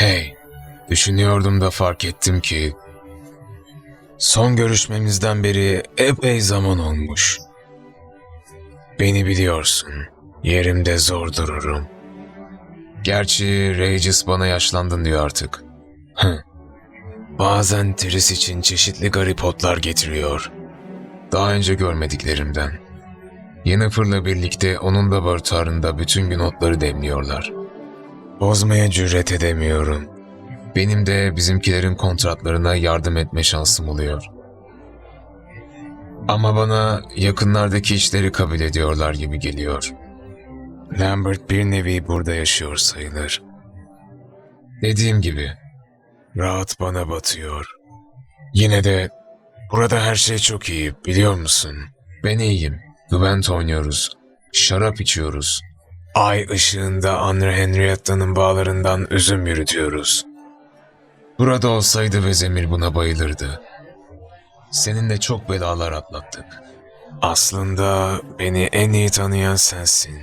Hey, düşünüyordum da fark ettim ki son görüşmemizden beri epey zaman olmuş. Beni biliyorsun, yerimde zor dururum. Gerçi Regis bana yaşlandın diyor artık. Bazen Tris için çeşitli garip otlar getiriyor. Daha önce görmediklerimden. Yennefer'la birlikte onun laboratuvarında bütün gün otları demliyorlar. Bozmaya cüret edemiyorum. Benim de bizimkilerin kontratlarına yardım etme şansım oluyor. Ama bana yakınlardaki işleri kabul ediyorlar gibi geliyor. Lambert bir nevi burada yaşıyor sayılır. Dediğim gibi, rahat bana batıyor. Yine de burada her şey çok iyi, biliyor musun? Ben iyiyim. Gwent oynuyoruz. Şarap içiyoruz. Ay ışığında Anne Henrietta'nın bağlarından üzüm yürütüyoruz. Burada olsaydı Vezemir buna bayılırdı. Seninle çok belalar atlattık. Aslında beni en iyi tanıyan sensin.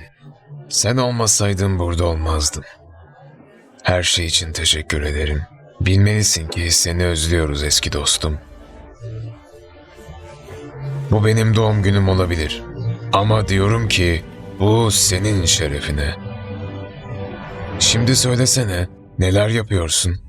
Sen olmasaydın burada olmazdım. Her şey için teşekkür ederim. Bilmelisin ki seni özlüyoruz eski dostum. Bu benim doğum günüm olabilir. Ama diyorum ki bu senin şerefine. Şimdi söylesene neler yapıyorsun?